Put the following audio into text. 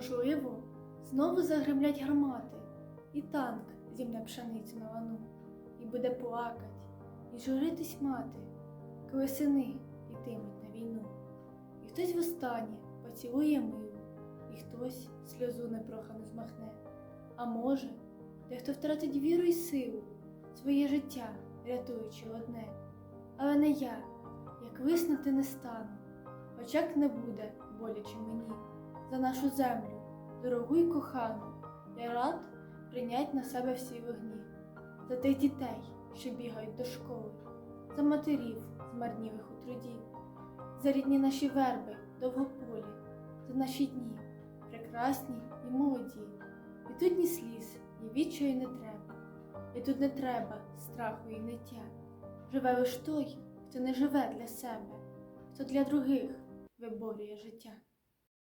Можливо, знову загремлять гармати, і танк зімне пшеницю на лану, і буде плакать, і журитись мати, коли сини йтимуть на війну. І хтось востаннє поцілує милу, і хтось сльозу непрохану змахне. А може, дехто втратить віру й силу, своє життя рятуючи одне. Але не я, як виснути не стану, хоч як не буде боляче мені за нашу землю, дорогу й кохану, я рад прийнять на себе всі вогні, за тих дітей, що бігають до школи, за матерів, змарнілих у труді, за рідні наші верби довгополі, за наші дні, прекрасні і молоді. І тут ні сліз, ні відчаю не треба, і тут не треба страху і ниття. Живе лиш той, хто не живе для себе, хто для других виборює життя.